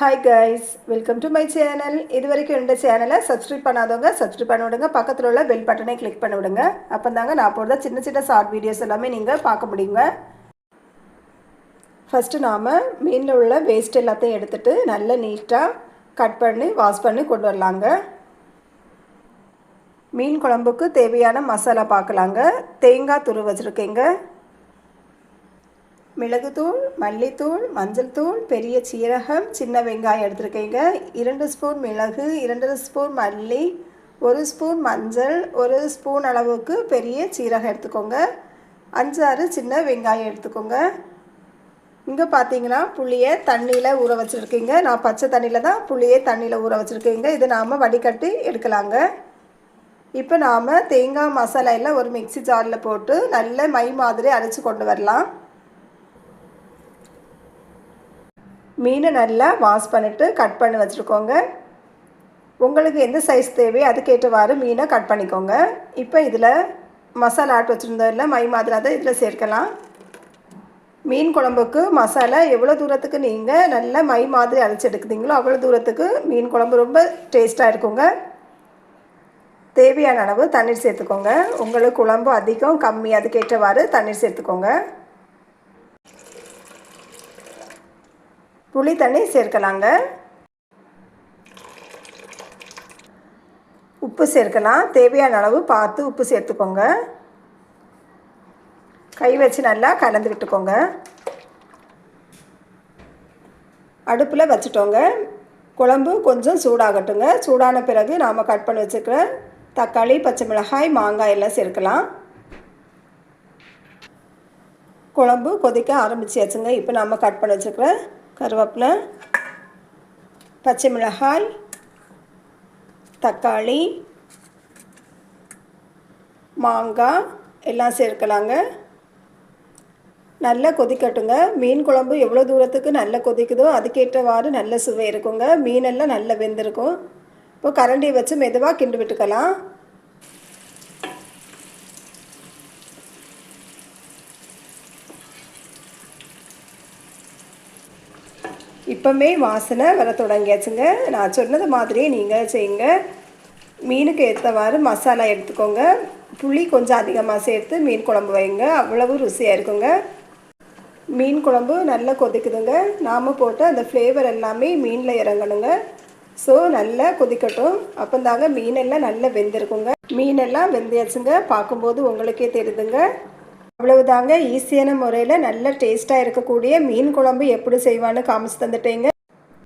Hi guys welcome to my channel இது வரைக்கும் இந்த சேனலை சப்ஸ்கிரைப் பண்ணாதவங்க சப்ஸ்கிரைப் பண்ணி விடுங்க பக்கத்தில் உள்ள பெல் பட்டனை கிளிக் பண்ணி விடுங்க அப்போ தாங்க நான் போடுற சின்ன சின்ன ஷார்ட் வீடியோஸ் எல்லாமே நீங்கள் பார்க்க முடியுங்க. ஃபஸ்ட்டு நாம் மீனில் உள்ள வேஸ்ட் எல்லாத்தையும் எடுத்துட்டு நல்லா நீட்டாக கட் பண்ணி வாஷ் பண்ணி கொண்டு வரலாங்க. மீன் குழம்புக்கு தேவையான மசாலா பார்க்கலாங்க. தேங்காய் துரு வச்சுருக்கேங்க. மிளகுத்தூள் மல்லித்தூள் மஞ்சள் தூள் பெரிய சீரகம் சின்ன வெங்காயம் எடுத்துருக்கீங்க. இரண்டு ஸ்பூன் மிளகு இரண்டு ஸ்பூன் மல்லி ஒரு ஸ்பூன் மஞ்சள் ஒரு ஸ்பூன் அளவுக்கு பெரிய சீரகம் எடுத்துக்கோங்க. அஞ்சாறு சின்ன வெங்காயம் எடுத்துக்கோங்க. இங்கே பார்த்தீங்கன்னா புளியை தண்ணியில் ஊற வச்சுருக்கீங்க. நான் பச்சை தண்ணியில் தான் புளியை தண்ணியில் ஊற வச்சுருக்கீங்க. இது நாம் வடிகட்டி எடுக்கலாங்க. இப்போ நாம் தேங்காய் மசாலா எல்லாம் ஒரு மிக்சி ஜாரில் போட்டு நல்ல மை மாதிரி அரைச்சி கொண்டு வரலாம். மீனை நல்லா வாஷ் பண்ணிவிட்டு கட் பண்ணி வச்சுருக்கோங்க. உங்களுக்கு எந்த சைஸ் தேவையோ அதுக்கேற்றவாறு மீனை கட் பண்ணிக்கோங்க. இப்போ இதில் மசாலா ஆட்டு வச்சுருந்ததில்ல மை மாதிரி அதை இதில் சேர்க்கலாம். மீன் குழம்புக்கு மசாலா எவ்வளோ தூரத்துக்கு நீங்கள் நல்ல மை மாதிரி அரைச்சி எடுக்குதுங்களோ அவ்வளோ தூரத்துக்கு மீன் குழம்பு ரொம்ப டேஸ்ட்டாக இருக்குங்க. தேவையான அளவு தண்ணீர் சேர்த்துக்கோங்க. உங்களுக்கு குழம்பு அதிகம் கம்மி அதுக்கேற்றவாறு தண்ணீர் சேர்த்துக்கோங்க. புளி தண்ணி சேர்க்கலாங்க. உப்பு சேர்க்கலாம். தேவையான அளவு பார்த்து உப்பு சேர்த்துக்கோங்க. கை வச்சு நல்லா கலந்து விட்டுக்கோங்க. அடுப்பில் வச்சுட்டோங்க. குழம்பு கொஞ்சம் சூடாகட்டுங்க. சூடான பிறகு நாம் கட் பண்ணி வச்சுக்கிற தக்காளி பச்சை மிளகாய் மாங்காய் எல்லாம் சேர்க்கலாம். குழம்பு கொதிக்க ஆரம்பிச்சியாச்சுங்க. இப்போ நம்ம கட் பண்ணி வச்சுக்கிற கருவேப்பிலை பச்சை மிளகாய் தக்காளி மாங்காய் எல்லாம் சேர்க்கலாங்க. நல்லா கொதிக்கட்டுங்க மீன் குழம்பு எவ்வளோ தூரத்துக்கு நல்லா கொதிக்குதோ அதுக்கேற்றவாறு நல்ல சுவை இருக்குங்க. மீனெல்லாம் நல்லா வெந்திருக்கும். இப்போ கரண்டியை வச்சு மெதுவாக கிண்டு விட்டுக்கலாம் இப்போமே வாசனை வர தொடங்கியாச்சுங்க. நான் சொன்னது மாதிரியே நீங்கள் செய்யுங்க. மீனுக்கு ஏற்றவாறு மசாலா எடுத்துக்கோங்க. புளி கொஞ்சம் அதிகமாக சேர்த்து மீன் குழம்பு வைங்க. அவ்வளவு ருசியாக இருக்குங்க. மீன் குழம்பு நல்லா கொதிக்குதுங்க. நாம் போட்டு அந்த ஃப்ளேவர் எல்லாமே மீனில் இறங்கணுங்க. ஸோ நல்லா கொதிக்கட்டும். அப்போ தாங்க மீனெல்லாம் நல்லா வெந்திருக்குங்க. மீனெல்லாம் வெந்தியாச்சுங்க. பார்க்கும்போது உங்களுக்கே தெரியுதுங்க. அவ்வளவுதாங்க ஈஸியான முறையில் நல்ல டேஸ்ட்டாக இருக்கக்கூடிய மீன் குழம்பு எப்படி செய்வான்னு காமிச்சு தந்துட்டேங்க.